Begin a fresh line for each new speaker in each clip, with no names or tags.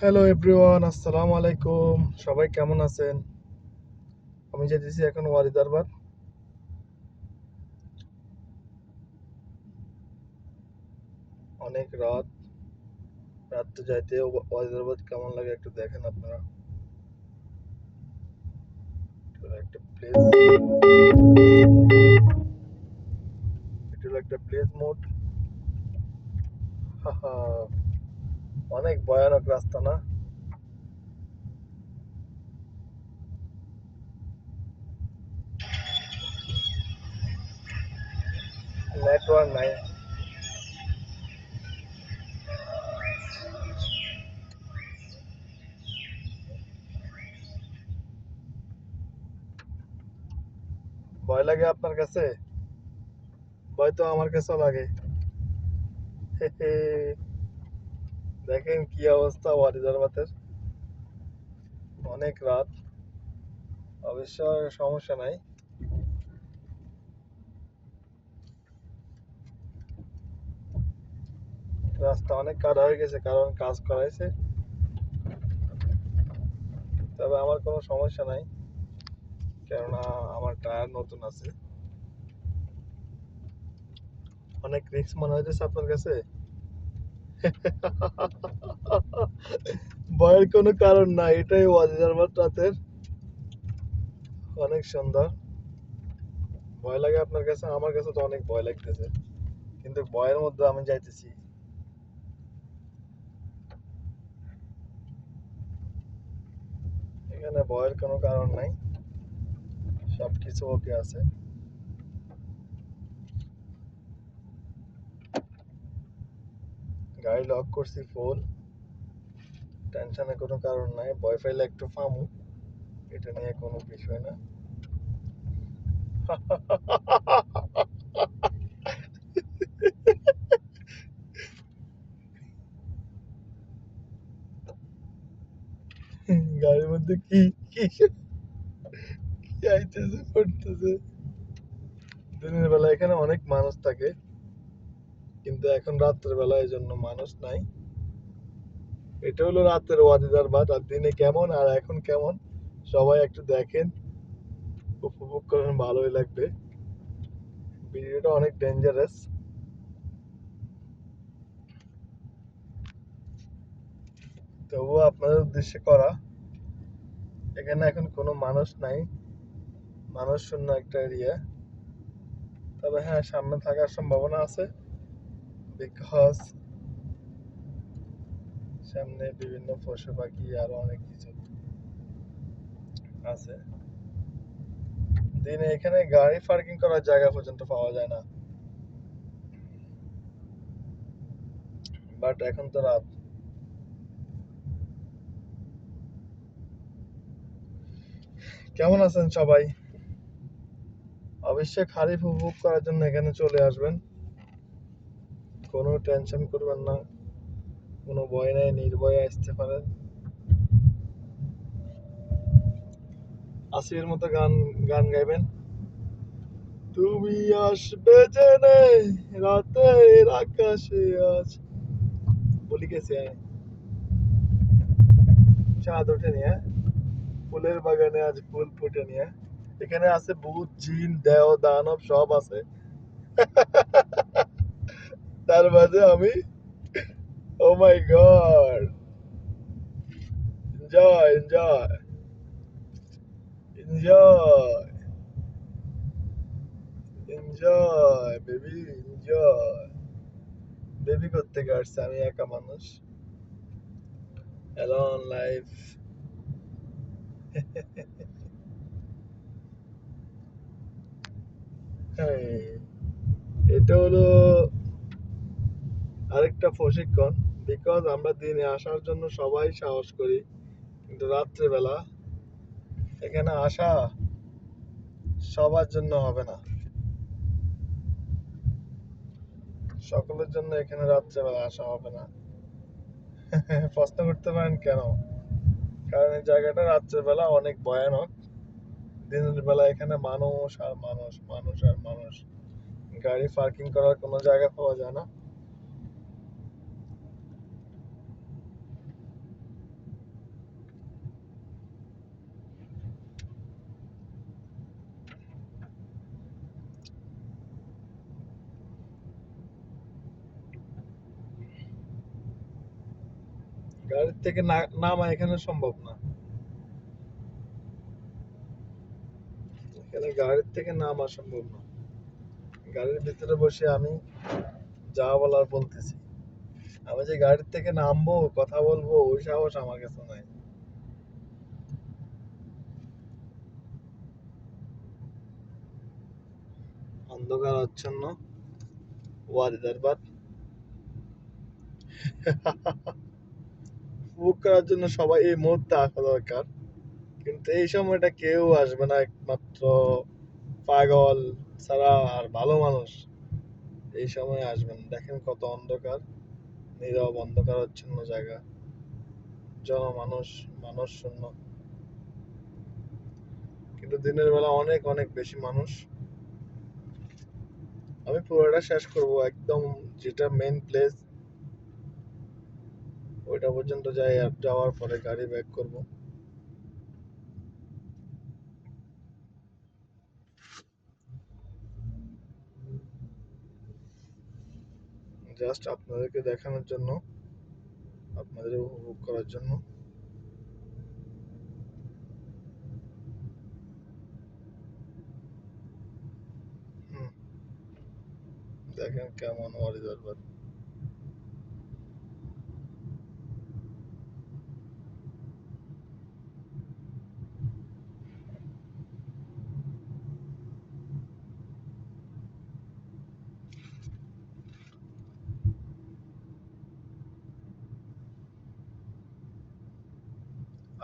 Hello everyone আসসালামু আলাইকুম সবাই কেমন আছেন? আমি যেতেছি এখন ওয়ারি দরবার। অনেক রাত। রাত্রে যাইতে ওয়ারি দরবার কেমন লাগে একটু দেখেন আপনারা। একটা প্লেস একটা প্লেস মোড অনেক ভয়ানক রাস্তা না নেটওয়ার্ক নাই ভয় লাগে আপনার কাছে ভয় তো আমার কাছেও লাগে দেখেন কি অবস্থা ওয়ারি দরবাতের অনেক রাত। অবশ্য সমস্যা নাই। রাস্তা অনেক কাদা হয়ে গেছে, কারণ কাজ করাইছে। তবে আমার কোনো সমস্যা নাই, কেননা আমার টায়ার নতুন আছে। অনেক রিস্ক মনে হইতেছে আপনার কাছে? ভয়ের কোনো কারণ নাই, এটাই ওয়াজিজারবাদ রাতের অনেক সুন্দর ভয় লাগে আপনার কাছে? আমার কাছে তো অনেক ভয় লাগতেছে। কিন্তু ভয়ের মধ্যে আমি যাইতেছি। এখানে ভয়ের কোনো কারণ নাই। সব কিছু ওকে আছে। গাড়ি লক করছি ফুল টেনশনের কোনো কারণ নাই, ভয় পাইলে একটু ফামু এটা নিয়ে কোনো বিষয় না। গাড়ির মধ্যে কি কি আইতেছে, পড়তেছে। দিনের বেলা এখানে অনেক মানুষ থাকে। কিন্তু এখন রাত্রের বেলা এই জন্য মানুষ নাই। এটা হলো রাতের ওয়াদিদার বাদ, আর দিনে কেমন আর এখন কেমন, সবাই একটু দেখেন। উপভোগ করেন, ভালোই লাগবে। ভিডিওটা অনেক ডেঞ্জারাস তবুও আপনাদের উদ্দেশ্যে করা, এখানে এখন কোনো মানুষ নাই। মানুষ শূন্য একটা এরিয়া। তবে হ্যাঁ সামনে থাকার সম্ভাবনা আছে। বিকজ সামনে বিভিন্ন পশু পাখি আরও অনেক কিছু আছে। দিনে এখানে গাড়ি পার্কিং করার জায়গা পর্যন্ত পাওয়া যায় না। বাট এখন তো রাত। কেমন আছেন সবাই? অবশ্যই খারিফ উপভোগ করার জন্য এখানে চলে আসবেন। কোনো টেনশন করবেন না। কোনো ভয় নাই, নির্ভয়ে আসতে পারেন। আসির মতো গান গান গাইবেন। তুমি আসবে জেনে রাতের আকাশে আজ। বলি গেছে চাঁদ ওঠে নিয়ে ফুলের বাগানে আজ ফুল ফুটে নিয়ে এখানে আছে ভূত, জিন দেও দানব সব আছে। তার মাঝে আমি, ও my god, enjoy enjoy enjoy enjoy, baby enjoy, baby করতে আসছে? আমি একা মানুষ। Alone life. এটা হলো আরেকটা প্রশিক্ষণ বিকজ আমরা দিনে আসার জন্য সবাই সাহস করি, কিন্তু রাত্রেবেলা এখানে আসা সবার জন্য হবে না। সকলের জন্য এখানে রাত্রেবেলা আসা হবে না। প্রশ্ন করতে পারেন কেন? কারণ এই জায়গাটা রাত্রের বেলা অনেক ভয়ানক। দিনের বেলা এখানে মানুষ আর মানুষ মানুষ আর মানুষ। গাড়ি পার্কিং করার কোনো জায়গা পাওয়া যায় না। গাড়ির থেকে নামা এখানে সম্ভব না। এখানে গাড়ির থেকে নামা সম্ভব না। গাড়ির ভিতরে বসে আমি যা বলার বলতেছি। আমি যে গাড়ির থেকে নামবো, কথা বলব, ওই সাহস আমার কাছে নাই। অন্ধকার, আচ্ছন্ন ওয়ারি দরবার বুক করার জন্য সবাই এই মুহূর্তে আসা দরকার। কিন্তু এই সময়টা কেউ আসবে না একমাত্র পাগল ছাড়া আর ভালো মানুষ এই সময় আসবেন। দেখেন কত অন্ধকার, নীরব অন্ধকারাচ্ছন্ন জায়গা। মানুষ মানুষ শূন্য। কিন্তু দিনের বেলা অনেক অনেক বেশি মানুষ। আমি পুরোটা শেষ করব একদম যেটা মেন প্লেস ওইটা পর্যন্ত যাই, আর যাওয়ার পরে গাড়ি ব্যাক করব। জাস্ট আপনাদেরকে দেখানোর জন্য, আপনাদের উপভোগ করার জন্য। দেখেন কেমন ওয়ারি দরবার।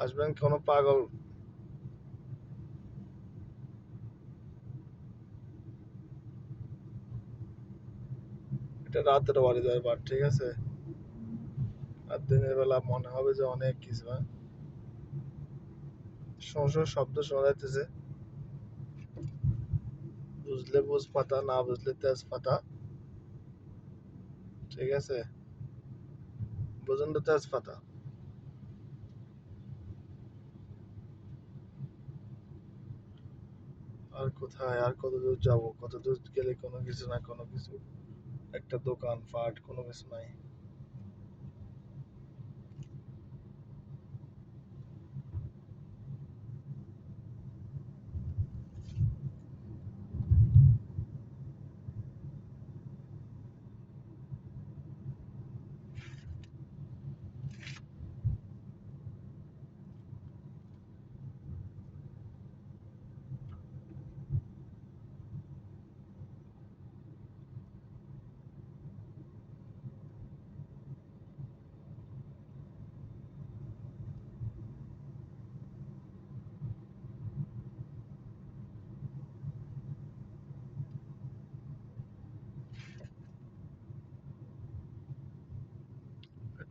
আসবেন, কোনো পাগল। এটা রাতের বাড়ি দরবার ঠিক আছে। আর দিনের বেলা মনে হবে যে অনেক কিছু হ্যাঁ? সংসার শব্দ শোনা যাইতেছে বুঝলে বুঝ পাতা না বুঝলে তেজ পাতা ঠিক আছে? বুঝুন তো তেজ পাতা আর কোথায়, আর কত দূর যাব? কত দূর গেলে কোনো কিছু না কোনো কিছু? একটা দোকান পাট কোনো কিছু নাই।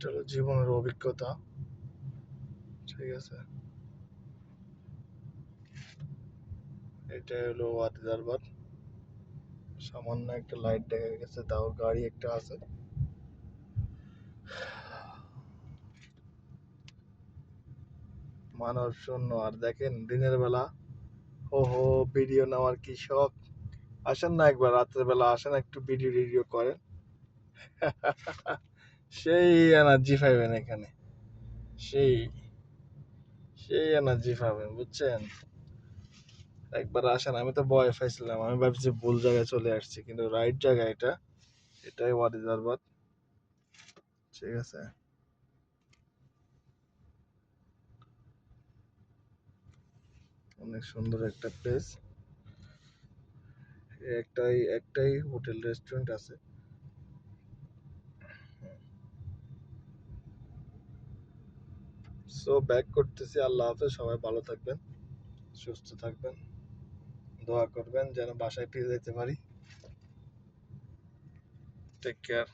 এটা হলো জীবনের অভিজ্ঞতা। ঠিক আছে? এটা হলো ওয়াদি দরবার। সামান্য একটা লাইট দেখা গেছে, তাও গাড়ি একটা আছে। মানব শূন্য, আর দেখেন দিনের বেলা। ও হো ভিডিও নেওয়ার কি শখ? আসেন না একবার রাত্রের বেলা আসেন, একটু ভিডিও টিডিও করেন। সেই এনার্জি পাইবেন এখানে। সেই সেই এনার্জি পাবেন, বুঝছেন? একবার আসেন, আমি তো ভয় পাইছিলাম। আমি ভাবছি ভুল জায়গায় চলে আসছি, কিন্তু রাইট জায়গা এটা। এটাই ওয়াদি দরবার ঠিক আছে। অনেক সুন্দর একটা প্লেস একটাই একটাই হোটেল রেস্টুরেন্ট আছে। সো ব্যাক করতেছি। আল্লাহ হাফেজ, সবাই ভালো থাকবেন, সুস্থ থাকবেন, দোয়া করবেন, যেন বাসায় ফিরে যেতে পারি। Take care